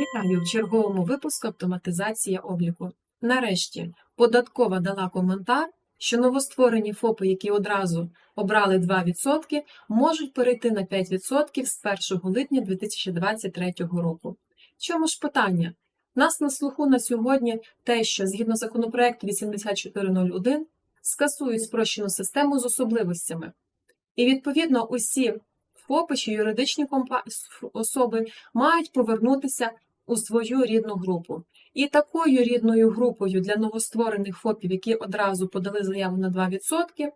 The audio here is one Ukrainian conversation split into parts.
Вітаю в черговому випуску автоматизація обліку. Нарешті податкова дала коментар, що новостворені ФОПи, які одразу обрали 2%, можуть перейти на 5% з 1 липня 2023 року. Чому ж питання? Нас на слуху на сьогодні те, що згідно законопроекту 8401 скасують спрощену систему з особливостями. І відповідно усі ФОПи чи юридичні особи мають повернутися у свою рідну групу. І такою рідною групою для новостворених ФОПів, які одразу подали заяву на 2%,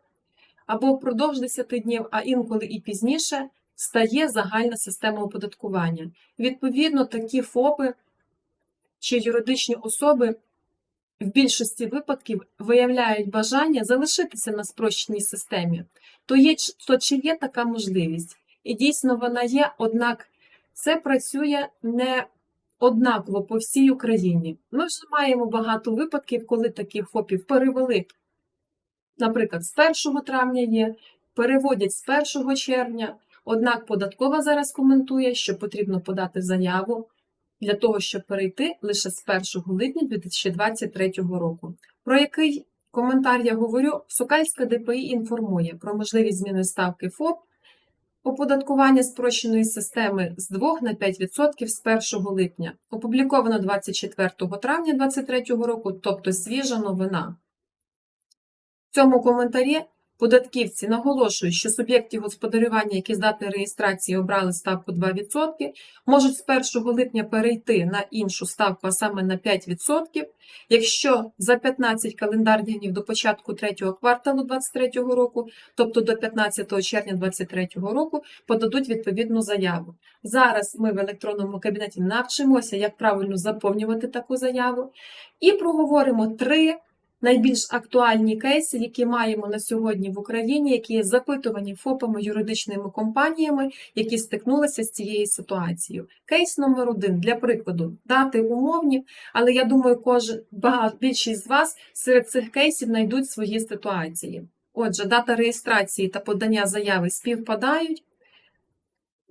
або впродовж 10 днів, а інколи і пізніше, стає загальна система оподаткування. Відповідно, такі ФОПи чи юридичні особи в більшості випадків виявляють бажання залишитися на спрощеній системі, то, є, то чи є така можливість? І дійсно вона є, однак це працює не однаково по всій Україні. Ми вже маємо багато випадків, коли таких ФОПів перевели, наприклад, з 1 травня є, переводять з 1 червня, однак податкова зараз коментує, що потрібно подати заяву для того, щоб перейти лише з 1 липня 2023 року. Про який коментар я говорю, Сокальська ДПІ інформує про можливість зміни ставки ФОП оподаткування спрощеної системи з 2 на 5% з 1 липня. Опубліковано 24 травня 2023 року, тобто свіжа новина. В цьому коментарі податківці наголошують, що суб'єктів господарювання, які здатні реєстрації обрали ставку 2%, можуть з 1 липня перейти на іншу ставку, а саме на 5%, якщо за 15 календарних днів до початку третього кварталу 2023 року, тобто до 15 червня 2023 року, подадуть відповідну заяву. Зараз ми в електронному кабінеті навчимося, як правильно заповнювати таку заяву, і проговоримо три найбільш актуальні кейси, які маємо на сьогодні в Україні, які є запитувані ФОПами юридичними компаніями, які стикнулися з цією ситуацією. Кейс номер один для прикладу дати умовні, але я думаю, кожен багато більшість з вас серед цих кейсів знайдуть свої ситуації. Отже, дата реєстрації та подання заяви співпадають.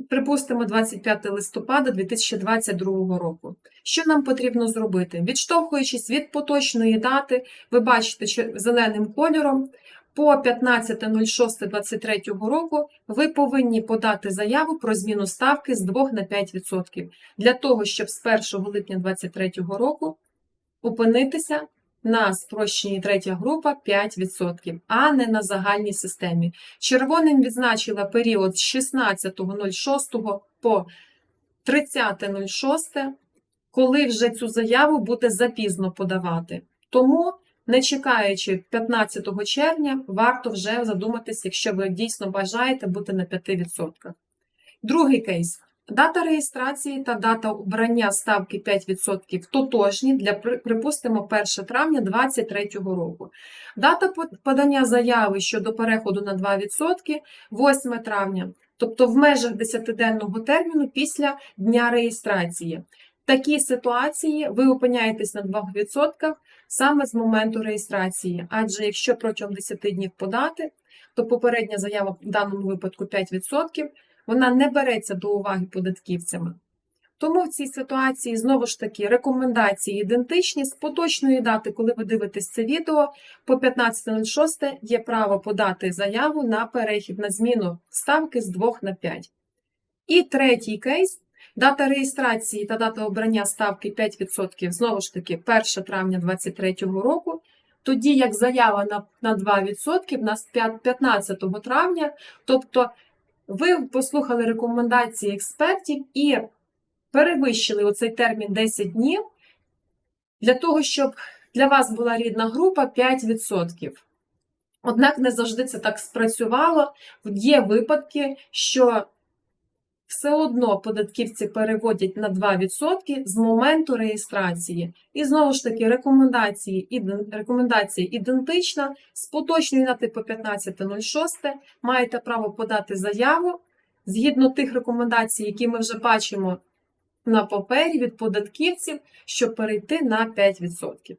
Припустимо, 25 листопада 2022 року. Що нам потрібно зробити? Відштовхуючись від поточної дати, ви бачите, зеленим кольором по 15.06.23 року ви повинні подати заяву про зміну ставки з 2 на 5%, для того, щоб з 1 липня 2023 року опинитися на спрощеній третя група 5%, а не на загальній системі. Червоним відзначила період з 16.06 по 30.06, коли вже цю заяву буде запізно подавати. Тому, не чекаючи 15 червня, варто вже задуматися, якщо ви дійсно бажаєте бути на 5%. Другий кейс. Дата реєстрації та дата обрання ставки 5% тотожні для, припустимо, 1 травня 2023 року. Дата подання заяви щодо переходу на 2% 8 травня, тобто в межах 10-денного терміну після дня реєстрації. В такій ситуації ви опиняєтесь на 2% саме з моменту реєстрації, адже якщо протягом 10 днів подати, то попередня заява в даному випадку 5%, вона не береться до уваги податківцями. Тому в цій ситуації знову ж таки рекомендації ідентичні з поточної дати, коли ви дивитесь це відео, по 15.06 є право подати заяву на перехід на зміну ставки з 2 на 5. І третій кейс. Дата реєстрації та дата обрання ставки 5% знову ж таки 1 травня 2023 року. Тоді як заява на, на 2% на 15 травня, тобто ви послухали рекомендації експертів і перевищили оцей термін 10 днів для того, щоб для вас була рідна група 5%. Однак не завжди це так спрацювало. Є випадки, що все одно податківці переводять на 2% з моменту реєстрації. І знову ж таки, рекомендації, рекомендація ідентична. З поточної дати по 15.06 маєте право подати заяву згідно тих рекомендацій, які ми вже бачимо на папері від податківців, щоб перейти на 5%.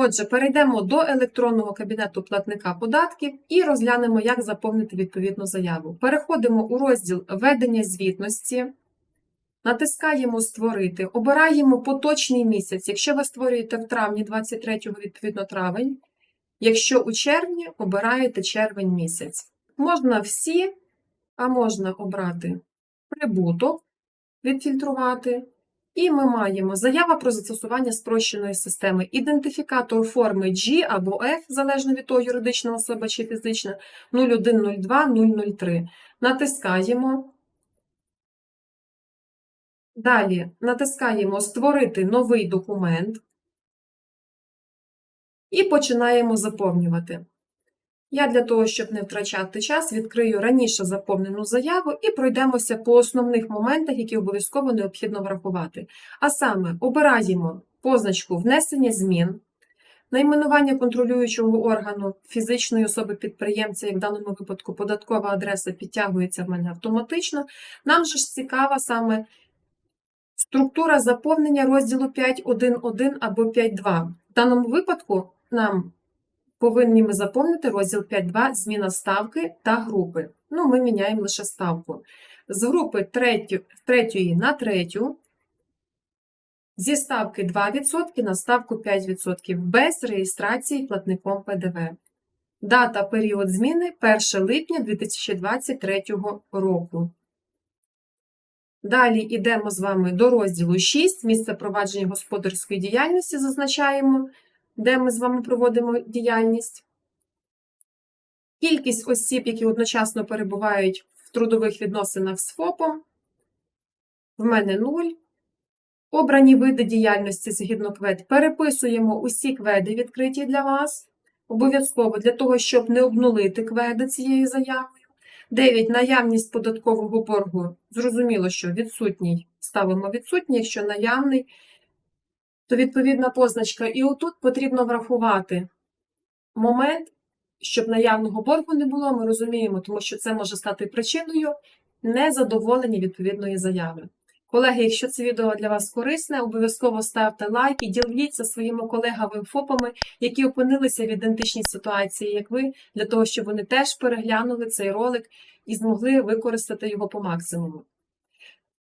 Отже, перейдемо до електронного кабінету платника податків і розглянемо, як заповнити відповідну заяву. Переходимо у розділ Ведення звітності, натискаємо Створити, обираємо поточний місяць. Якщо ви створюєте в травні 23-го, відповідно травень. Якщо у червні, обираєте червень місяць. Можна всі, а можна обрати прибуток, відфільтрувати. І ми маємо заява про застосування спрощеної системи, ідентифікатор форми G або F, залежно від того, юридична особа чи фізична, 0102 003. Натискаємо. Далі натискаємо Створити новий документ і починаємо заповнювати. Я для того, щоб не втрачати час, відкрию раніше заповнену заяву і пройдемося по основних моментах, які обов'язково необхідно врахувати. А саме, обираємо позначку внесення змін, найменування контролюючого органу фізичної особи підприємця, як в даному випадку податкова адреса підтягується в мене автоматично. Нам же ж цікава саме структура заповнення розділу 5.1.1 або 5.2. В даному випадку нам повинні ми заповнити розділ 5.2 зміна ставки та групи. Ну, ми міняємо лише ставку. З групи 3, 3 на 3 зі ставки 2% на ставку 5% без реєстрації платником ПДВ. Дата період зміни 1 липня 2023 року. Далі йдемо з вами до розділу 6. Місце провадження господарської діяльності зазначаємо де ми з вами проводимо діяльність. Кількість осіб, які одночасно перебувають в трудових відносинах з ФОПом, в мене 0. Обрані види діяльності згідно КВЕД. Переписуємо усі кведи, відкриті для вас. Обов'язково для того, щоб не обнулити кведи цією заявою. 9. Наявність податкового боргу. Зрозуміло, що відсутній. Ставимо відсутній, якщо наявний, то відповідна позначка. І отут потрібно врахувати момент, щоб наявного боргу не було, ми розуміємо, тому що це може стати причиною незадоволення відповідної заяви. Колеги, якщо це відео для вас корисне, обов'язково ставте лайк і діліться своїми колегами ФОПами, які опинилися в ідентичній ситуації, як ви, для того, щоб вони теж переглянули цей ролик і змогли використати його по максимуму.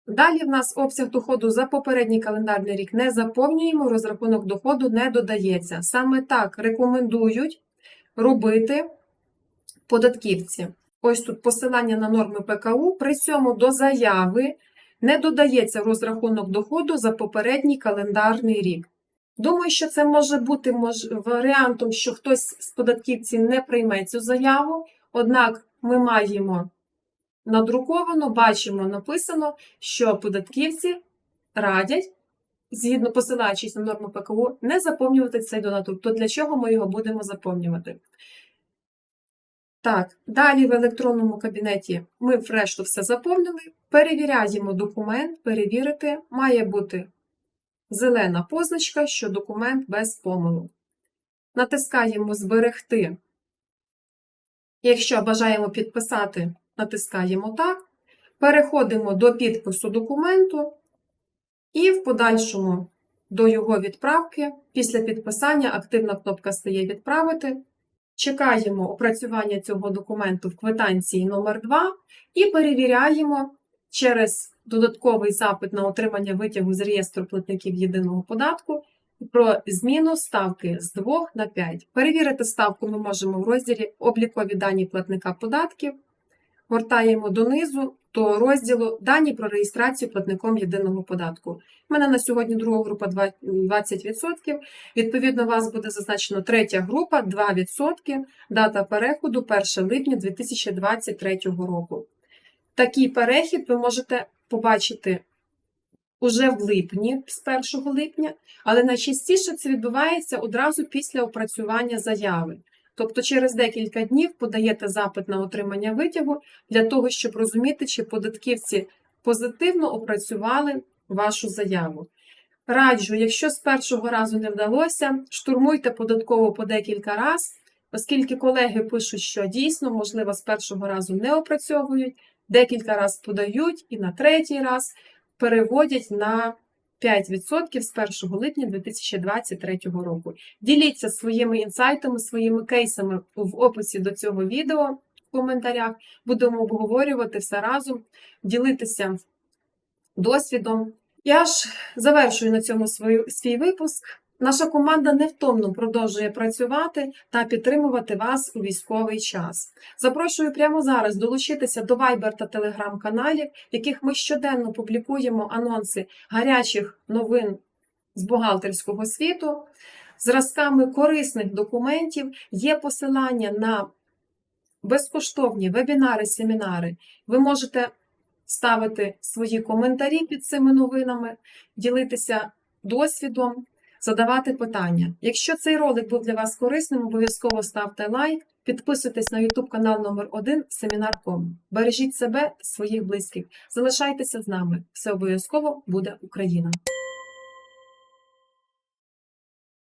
Далі в нас обсяг доходу за попередній календарний рік не заповнюємо, розрахунок доходу не додається. Саме так рекомендують робити податківці. Ось тут посилання на норми ПКУ. При цьому до заяви не додається розрахунок доходу за попередній календарний рік. Думаю, що це може бути варіантом, що хтось з податківців не прийме цю заяву, однак ми маємо надруковано, бачимо, написано, що податківці радять, згідно посилаючись на норму ПКУ, не заповнювати цей додаток. То для чого ми його будемо заповнювати? Так, далі в електронному кабінеті ми решту все заповнили. Перевіряємо документ, перевірити, має бути зелена позначка, що документ без помилок. Натискаємо Зберегти. Якщо бажаємо підписати натискаємо так, переходимо до підпису документу і в подальшому до його відправки. Після підписання активна кнопка стає Відправити. Чекаємо опрацювання цього документу в квитанції номер 2 і перевіряємо через додатковий запит на отримання витягу з реєстру платників єдиного податку про зміну ставки з 2 на 5. Перевірити ставку ми можемо в розділі Облікові дані платника податків гортаємо донизу до розділу Дані про реєстрацію платником єдиного податку. У мене на сьогодні друга група 20%. Відповідно, у вас буде зазначено третя група 2%, дата переходу 1 липня 2023 року. Такий перехід ви можете побачити уже в липні, з 1 липня, але найчастіше це відбувається одразу після опрацювання заяви. Тобто через декілька днів подаєте запит на отримання витягу для того, щоб розуміти, чи податківці позитивно опрацювали вашу заяву. Раджу, якщо з першого разу не вдалося, штурмуйте податково по декілька разів, оскільки колеги пишуть, що дійсно, можливо, з першого разу не опрацьовують, декілька разів подають і на третій раз переводять на 5% з 1 липня 2023 року. Діліться своїми інсайтами, своїми кейсами в описі до цього відео в коментарях. Будемо обговорювати все разом, ділитися досвідом. Я ж завершую на цьому свій випуск. Наша команда невтомно продовжує працювати та підтримувати вас у військовий час. Запрошую прямо зараз долучитися до Viber та Telegram каналів, в яких ми щоденно публікуємо анонси гарячих новин з бухгалтерського світу, зразками корисних документів. Є посилання на безкоштовні вебінари, семінари. Ви можете ставити свої коментарі під цими новинами, ділитися досвідом, задавати питання. Якщо цей ролик був для вас корисним, обов'язково ставте лайк, підписуйтесь на YouTube канал номер 1 Семінар.ком. Бережіть себе та своїх близьких. Залишайтеся з нами. Все обов'язково буде Україна!